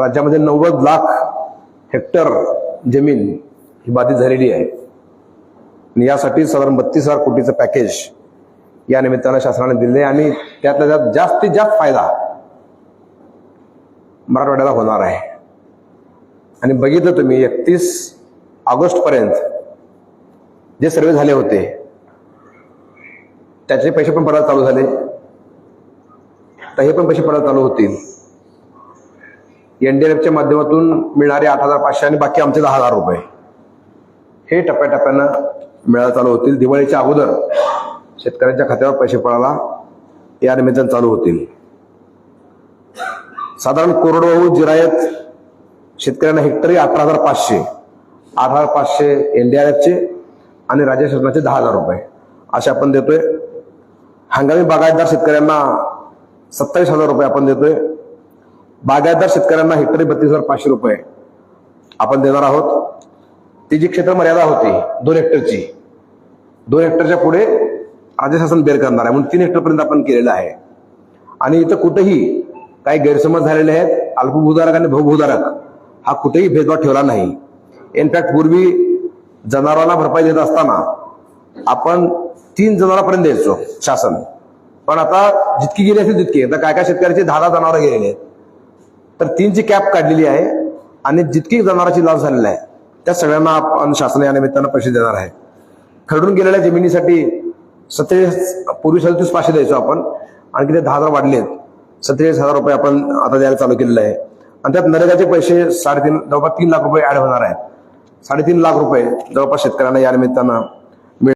राज्यामध्ये नव्वद लाख हेक्टर जमीन ही बाधित झालेली आहे. आणि यासाठी साधारण बत्तीस हजार कोटीचं पॅकेज या निमित्तानं शासनाने दिले आणि त्यातल्या त्यात जास्तीत जास्त फायदा मराठवाड्याला होणार आहे. आणि बघितलं तुम्ही एकतीस ऑगस्टपर्यंत जे सर्वे झाले होते त्याचे पैसे पण पडायला चालू झाले. तर हे पण पैसे पडायला चालू होतील. एनडीआरएफच्या माध्यमातून मिळणारे आठ हजार पाचशे आणि बाकी आमचे दहा हजार रुपये. हे टप्प्याटप्प्यानं मिळायला चालू होतील. दिवाळीच्या अगोदर शेतकऱ्यांच्या खात्यावर पैसे पडायला या निमित्तानं चालू होतील. साधारण कोरडवाहू जिरायत शेतकऱ्यांना हेक्टरी अठरा हजार पाचशे आठ हजार पाचशे एनडीआरएफचे आणि राज्य शासनाचे दहा हजार रुपये. असे आपण देतोय. हंगामी बागायतदार शेतकऱ्यांना सत्तावीस हजार रुपये आपण देतोय. बागायतदार शेतकऱ्यांना हेक्टरी बत्तीस हजार पाचशे रुपये आपण देणार आहोत. ती जी क्षेत्र मर्यादा होती दोन हेक्टरची दोन हेक्टरच्या पुढे राज्य शासन बेर करणार आहे म्हणून तीन हेक्टरपर्यंत आपण केलेलं आहे. आणि इथं कुठेही काही गैरसमज झालेले आहेत. अल्पभूधारक आणि बहुभूधारक हा कुठेही भेदभाव ठेवला नाही. इनफॅक्ट पूर्वी जनावरांना भरपाई देत असताना आपण तीन जनावरांपर्यंत द्यायचो शासन. पण आता जितकी गेली असेल तितकी. आता काय काय शेतकऱ्याचे दहा दहा जनावरं गेलेले आहेत. तर तीनची कॅप काढलेली आहे आणि जितकी जनावरांची लॉस झालेली आहे त्या सगळ्यांना आपण शासन या निमित्तानं पैसे देणार आहे. खरडून गेलेल्या जमिनीसाठी सत्तेचाळीस पूर्वी सदतीस पाचशे द्यायचो आपण. आणखी ते दहा हजार आहेत सत्तेचाळीस हजार रुपये आपण आता द्यायला चालू केलेलं आहे. आणि त्यात नरेगाचे पैसे साडेतीन जवळपास तीन लाख रुपये ॲड होणार आहेत. साडेतीन लाख रुपये जवळपास शेतकऱ्यांना या निमित्तानं